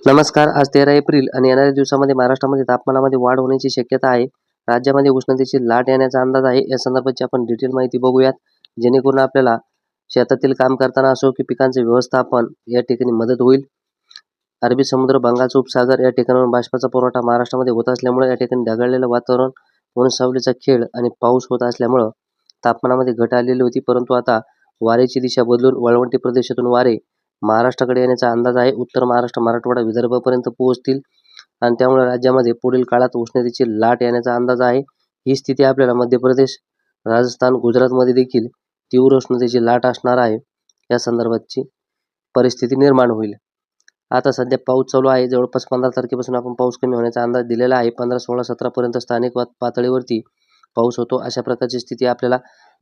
नमस्कार आज तेरा एप्रिल आणि येणाऱ्या दिवसामध्ये महाराष्ट्रामध्ये तापमानामध्ये वाढ होण्याची शक्यता आहे. राज्यामध्ये उष्णतेची लाट येण्याचा अंदाज आहे. या संदर्भाची आपण डिटेल माहिती बघूयात. जेणेकरून आपल्याला शेतातील काम करताना असो की पिकांचे व्यवस्थापन या ठिकाणी मदत होईल. अरबी समुद्र बंगालचा उपसागर या ठिकाणाहून बाष्पाचा पुरवठा महाराष्ट्रामध्ये होत असल्यामुळे या ठिकाणी ढगाळलेलं वातावरण म्हणून सावलीचा खेळ आणि पाऊस होत असल्यामुळं तापमानामध्ये घट आलेली होती. परंतु आता वारेची दिशा बदलून वाळवंटी प्रदेशातून वारे महाराष्ट्राकडे येण्याचा अंदाज आहे. उत्तर महाराष्ट्र मराठवाडा विदर्भापर्यंत पोहोचतील आणि त्यामुळे राज्यामध्ये पुढील काळात उष्णतेची लाट येण्याचा अंदाज आहे. ही स्थिती आपल्याला मध्य प्रदेश राजस्थान गुजरातमध्ये देखील तीव्र उष्णतेची लाट असणार आहे. या संदर्भातची परिस्थिती निर्माण होईल. आता सध्या पाऊस चालू आहे. जवळपास पंधरा तारखेपासून आपण पाऊस कमी होण्याचा अंदाज दिलेला आहे. पंधरा सोळा सतरापर्यंत स्थानिक वा- पातळीवरती पाऊस होतो. अशा प्रकारची स्थिती आपल्याला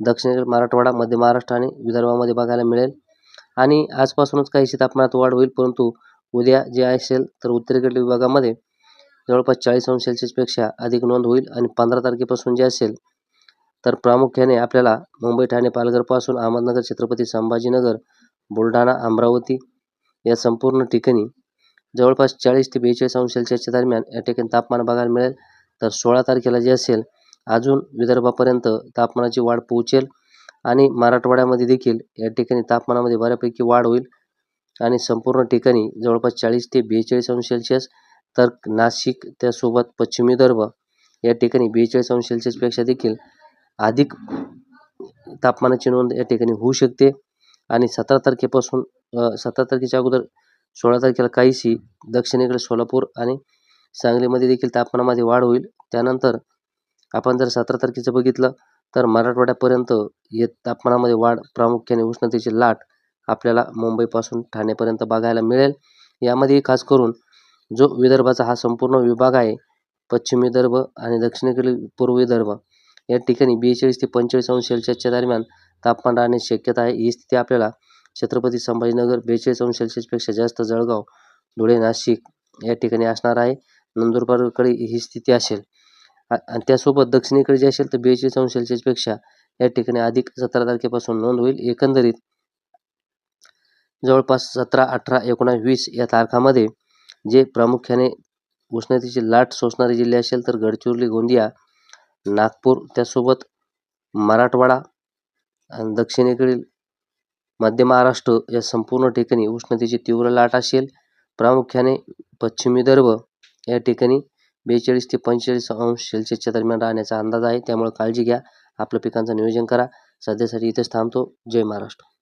दक्षिण मराठवाडा मध्य महाराष्ट्र आणि विदर्भामध्ये बघायला मिळेल. आणि आजपासूनच काहीशी तापमानात वाढ होईल परंतु उद्या जे असेल तर उत्तरेकडील विभागामध्ये जवळपास चाळीस अंश सेल्सिअसपेक्षा अधिक नोंद होईल आणि पंधरा तारखेपासून जे असेल तर प्रामुख्याने आपल्याला मुंबई ठाणे पालघरपासून अहमदनगर छत्रपती संभाजीनगर बुलढाणा अमरावती या संपूर्ण ठिकाणी जवळपास चाळीस ते बेचाळीस अंश सेल्सिअसच्या दरम्यान या ठिकाणी तापमान बघायला मिळेल. तर सोळा तारखेला जे असेल अजून विदर्भापर्यंत तापमानाची वाढ पोहोचेल. आणि मराठवाड्यामध्ये देखील या ठिकाणी तापमानामध्ये बऱ्यापैकी वाढ होईल. आणि संपूर्ण ठिकाणी जवळपास चाळीस ते बेचाळीस अंश सेल्सिअस तर नाशिक त्यासोबत पश्चिम विदर्भ या ठिकाणी बेचाळीस अंश सेल्सिअसपेक्षा देखील अधिक तापमानाची नोंद या ठिकाणी होऊ शकते. आणि सतरा तारखेपासून सतरा तारखेच्या अगोदर सोळा तारखेला काहीशी दक्षिणेकडे सोलापूर आणि सांगलीमध्ये देखील तापमानामध्ये वाढ होईल. त्यानंतर आपण जर सतरा तारखेचं बघितलं तर मराठवाड्यापर्यंत येत तापमानामध्ये वाढ प्रामुख्याने उष्णतेची लाट आपल्याला मुंबईपासून ठाणेपर्यंत बघायला मिळेल. यामध्ये खास करून जो विदर्भाचा हा संपूर्ण विभाग आहे पश्चिम विदर्भ आणि दक्षिणेकडील पूर्व विदर्भ या ठिकाणी बेचाळीस ते पंचेचाळीस अंश सेल्सिअसच्या दरम्यान तापमान राहण्याची शक्यता आहे. ही स्थिती आपल्याला छत्रपती संभाजीनगर बेचाळीस अंश सेल्सिअसपेक्षा जास्त जळगाव धुळे नाशिक या ठिकाणी असणार आहे. नंदुरबारकडे ही स्थिती असेल. आणि त्यासोबत दक्षिणेकडे जे असेल तर बेचाळीस अंश सेल्सिअसपेक्षा या ठिकाणी अधिक सतरा तारखेपासून नोंद होईल. एकंदरीत जवळपास सतरा अठरा एकोणावीस वीस या तारखामध्ये जे प्रामुख्याने उष्णतेची लाट सोसणारे जिल्हे असेल तर गडचिरोली गोंदिया नागपूर त्यासोबत मराठवाडा आणि दक्षिणेकडील मध्य महाराष्ट्र या संपूर्ण ठिकाणी उष्णतेची तीव्र लाट असेल. प्रामुख्याने पश्चिम विदर्भ या ठिकाणी बेचाळीस ते पंचेचाळीस अंश सेल्सिअसच्या दरम्यान राहण्याचा अंदाज आहे. त्यामुळे काळजी घ्या. आपल्या पिकांचं नियोजन करा. सध्यासाठी इथेच थांबतो. जय महाराष्ट्र.